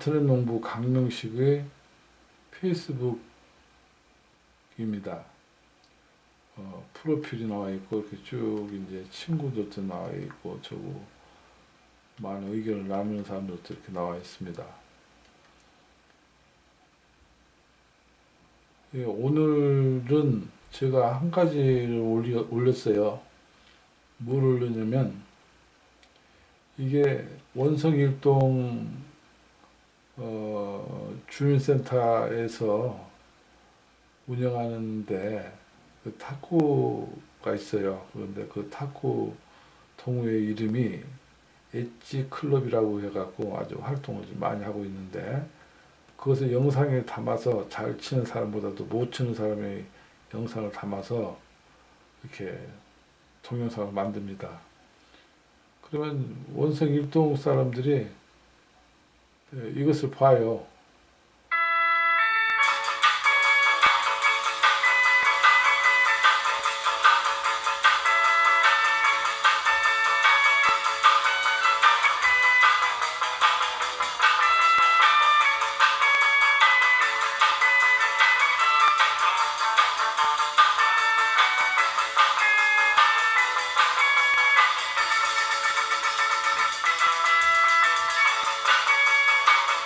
인터넷 농부 강명식의 페이스북입니다. 어, 프로필이 나와 있고 이렇게 쭉 이제 친구들도 나와 있고 저고 많은 의견을 나누는 사람들도 이렇게 나와 있습니다. 예, 오늘은 제가 한 가지를 올리, 올렸어요. 뭘 올렸냐면 이게 원성일동 어, 주민센터에서 운영하는데 그 탁구가 있어요. 그런데 그 탁구 동호회 이름이 엣지 클럽이라고 해갖고 아주 활동을 좀 많이 하고 있는데 그것을 영상에 담아서 잘 치는 사람보다도 못 치는 사람의 영상을 담아서 이렇게 동영상을 만듭니다. 그러면 원성 일동 사람들이 예, 이것을 봐요.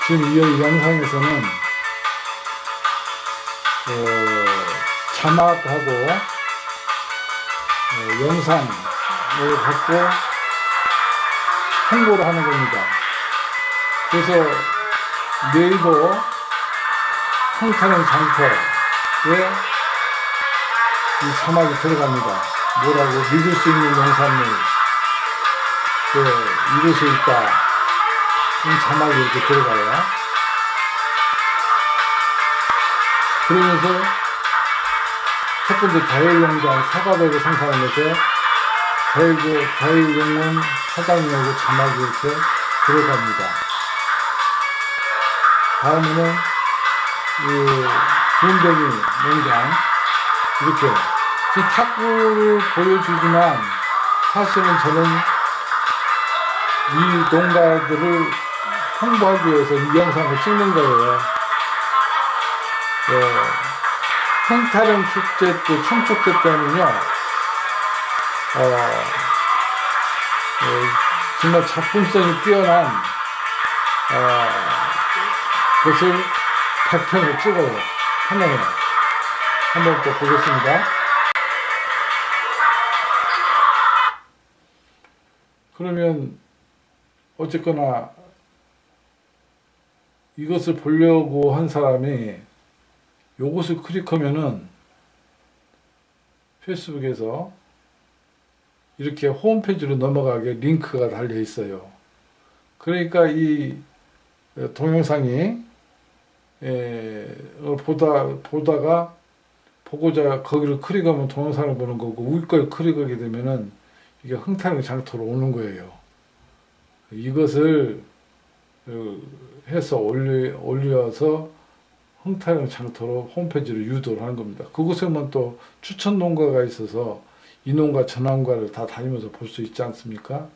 지금 이 영상에서는 어, 자막하고 어, 영상을 갖고 홍보를 하는 겁니다. 그래서 네이버 홍타는 장터에 이 자막이 들어갑니다. 뭐라고 믿을 수 있는 영상을 그, 수 있다. 이 자막이 이렇게 들어가요. 그러면서 첫 번째 자율농장 사과백을 생산하면서 자율, 자율농원 사장님하고 자막이 이렇게 들어갑니다. 다음에는 이 구운뱅이 농장 이렇게 지금 탁구를 보여주지만 사실은 저는 이 농가들을 홍보하기 위해서 이 영상을 찍는 거예요. 예, 행타령 축제 때, 청축제 때는요, 어, 예, 정말 작품성이 뛰어난, 어, 것을 100편을 찍어요. 하나에. 한번 또 보겠습니다. 그러면, 어쨌거나, 이것을 보려고 한 사람이 요것을 클릭하면은 페이스북에서 이렇게 홈페이지로 넘어가게 링크가 달려 있어요. 그러니까 이 동영상이 에, 어, 보다 보다가 보고자 거기를 클릭하면 동영상을 보는 거고 위걸 클릭하게 되면은 이게 흥타령 장터로 오는 거예요. 이것을 어, 해서 올려, 올려서 흥타령 장터로 홈페이지를 유도를 하는 겁니다. 그곳에만 또 추천 농가가 있어서 이 농가 저 농가를 다 다니면서 볼 수 있지 않습니까?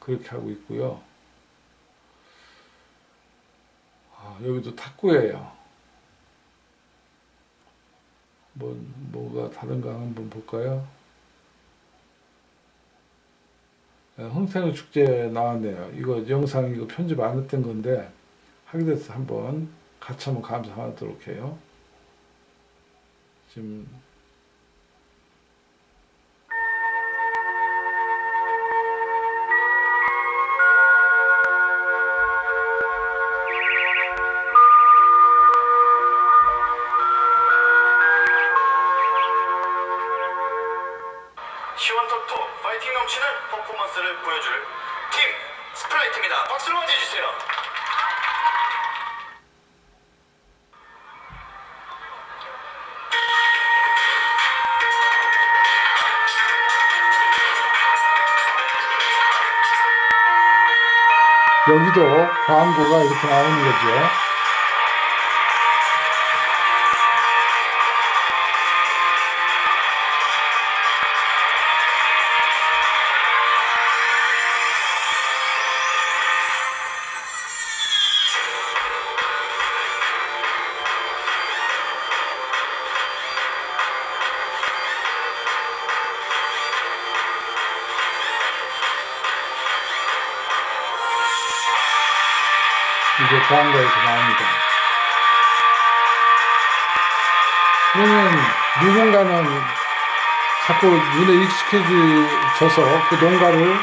그렇게 하고 있고요. 아, 여기도 탁구예요. 뭐, 뭐가 다른가 한번 볼까요? 네, 흥태령 축제 나왔네요. 이거 영상 이거 편집 안 했던 건데 하게 돼서 한번 같이 한번 감상하도록 해요. 지금 시원톡톡 파이팅 넘치는 퍼포먼스를 보여줄 팀 스플라이트입니다. 박수로 맞이해주세요. 여기도 광고가 이렇게 나오는 거죠. 이제 광고에서 나옵니다. 그러면 누군가는 자꾸 눈에 익숙해져서 그 농가를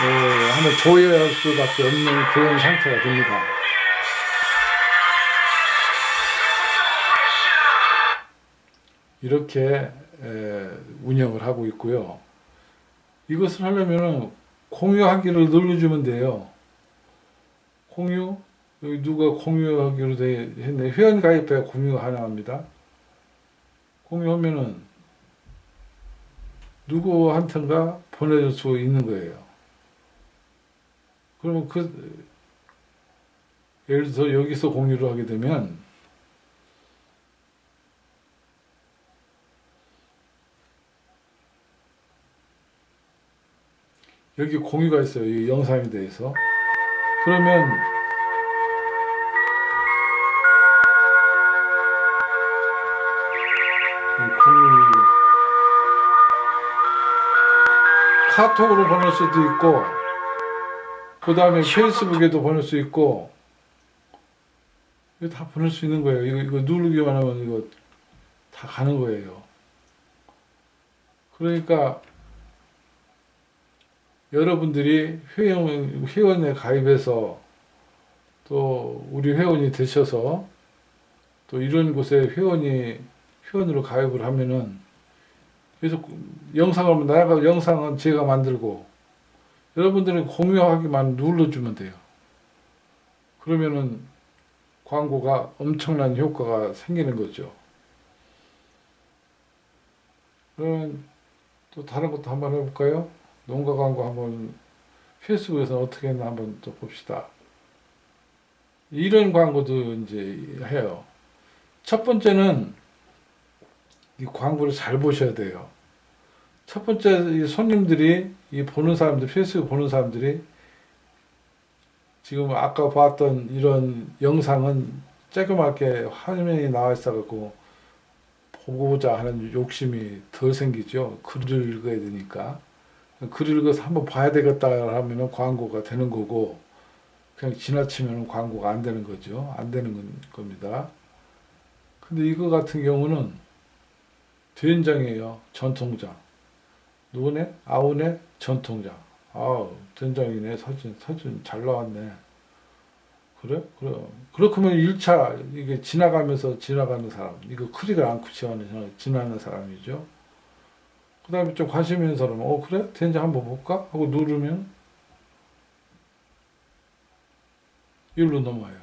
어, 한번 조회할 수밖에 없는 그런 상태가 됩니다. 이렇게 에, 운영을 하고 있고요. 이것을 하려면은 공유하기를 눌러주면 돼요. 공유 여기 누가 공유하기로 돼 했네 회원 가입해 공유 가능합니다. 공유하면은 누구한텐가 보내줄 수 있는 거예요. 그러면 그 예를 들어서 여기서 공유를 하게 되면 여기 공유가 있어요. 이 영상에 대해서. 그러면 카톡으로 보낼 수도 있고 그 다음에 페이스북에도 보낼 수 있고 이거 다 보낼 수 있는 거예요. 이거 이거 누르기만 하면 이거 다 가는 거예요. 그러니까 여러분들이 회원, 회원에 가입해서 또 우리 회원이 되셔서 또 이런 곳에 회원이 회원으로 가입을 하면은 계속 영상을 내가 영상은 제가 만들고 여러분들은 공유하기만 눌러주면 돼요. 그러면은 광고가 엄청난 효과가 생기는 거죠. 그러면 또 다른 것도 한번 해볼까요? 농가 광고 한번 페이스북에서 어떻게 했나 한번 또 봅시다. 이런 광고도 이제 해요. 첫 번째는 이 광고를 잘 보셔야 돼요. 첫 번째 이 손님들이 이 보는 사람들 페이스북 보는 사람들이 지금 아까 봤던 이런 영상은 쬐그맣게 화면이 나와 있어갖고 보고자 하는 욕심이 덜 생기죠. 글을 읽어야 되니까. 글을 읽어서 한번 봐야 되겠다 하면 광고가 되는 거고 그냥 지나치면 광고가 안 되는 거죠. 안 되는 건- 겁니다. 근데 이거 같은 경우는 된장이에요. 전통장. 누구네? 아우네? 전통장. 아우, 된장이네. 사진, 사진 잘 나왔네. 그래? 그래. 그렇다면 1차, 이게 지나가면서 지나가는 사람. 이거 크리를 않고 지나가는, 사람이죠. 그 다음에 좀 관심 있는 사람은, 어, 그래? 된장 한번 볼까? 하고 누르면, 일로 넘어와요.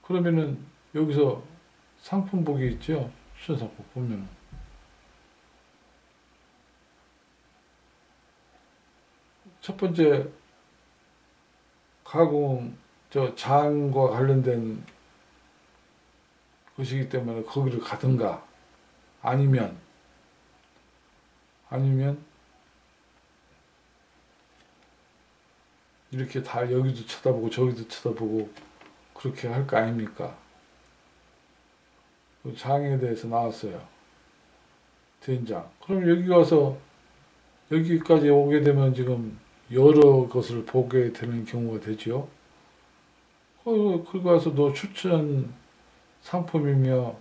그러면은, 여기서 상품 보기 있죠? 상품 보면은. 첫 번째, 가공, 저 장과 관련된 것이기 때문에 거기를 가든가, 아니면, 아니면, 이렇게 다 여기도 쳐다보고 저기도 쳐다보고 그렇게 할 거 아닙니까? 그 장에 대해서 나왔어요. 된장. 그럼 여기 와서 여기까지 오게 되면 지금 여러 것을 보게 되는 경우가 되죠. 그, 그리고 와서 너 추천 상품이며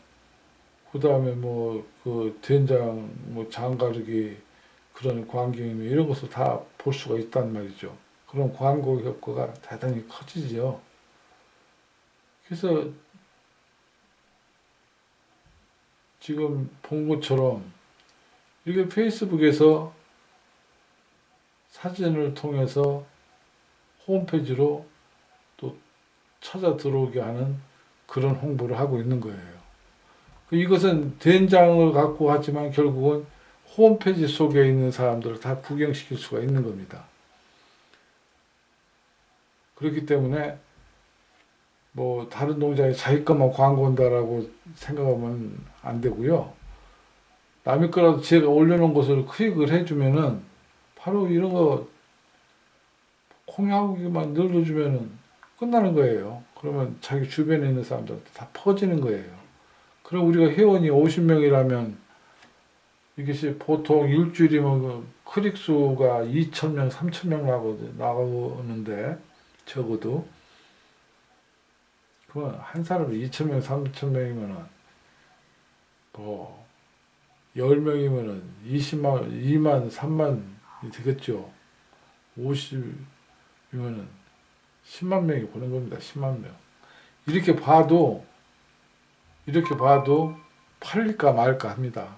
그 다음에 뭐 그 된장 뭐 장가르기 그런 광경이며 이런 것을 다 볼 수가 있단 말이죠. 그런 광고 효과가 대단히 커지죠. 그래서 지금 본 것처럼 이게 페이스북에서 사진을 통해서 홈페이지로 또 찾아 들어오게 하는 그런 홍보를 하고 있는 거예요. 그 이것은 된장을 갖고 하지만 결국은 홈페이지 속에 있는 사람들을 다 구경시킬 수가 있는 겁니다. 그렇기 때문에 뭐 다른 농장에 자기 것만 광고한다라고 생각하면 안 되고요. 남의 거라도 제가 올려놓은 것을 클릭을 해주면은 바로 이런 거 공유하기만 눌러주면은 끝나는 거예요. 그러면 자기 주변에 있는 사람들한테 다 퍼지는 거예요. 그럼 우리가 회원이 50명이라면 이것이 보통 일주일이면 그 클릭 수가 2,000명, 3,000명 나거든, 나오는데 적어도 그건 한 사람이 2천 명, 3천 명이면은 뭐 10명이면은 20만, 2만, 3만이 되겠죠. 50이면은 10만 명이 보는 겁니다. 10만 명. 이렇게 봐도 이렇게 봐도 팔릴까 말까 합니다.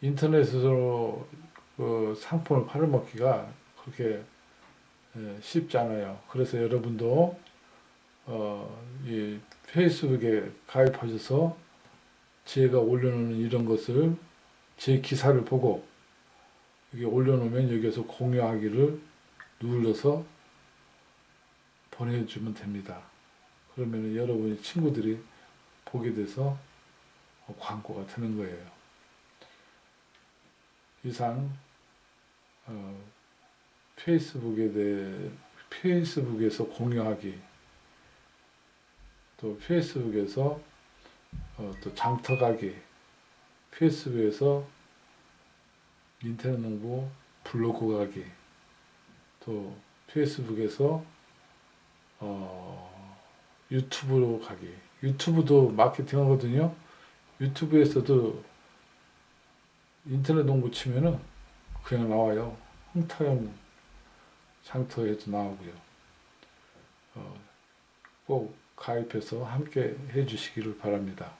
인터넷으로 그 상품을 팔아먹기가 그렇게 예, 쉽지 않아요. 그래서 여러분도 어, 이 페이스북에 가입하셔서 제가 올려놓는 이런 것을 제 기사를 보고 여기 올려놓으면 여기에서 공유하기를 눌러서 보내주면 됩니다. 그러면 여러분의 친구들이 보게 돼서 어, 광고가 되는 거예요. 이상 어, 페이스북에 대해 페이스북에서 공유하기 또 페이스북에서 어, 또 장터가기 페이스북에서 인터넷 농구 블로그 가기 또 페이스북에서 어, 유튜브로 가기 유튜브도 마케팅 하거든요. 유튜브에서도 인터넷 농구 치면은 그냥 나와요. 홍타용 장터에도 나오고요. 어, 꼭 가입해서 함께 해주시기를 바랍니다.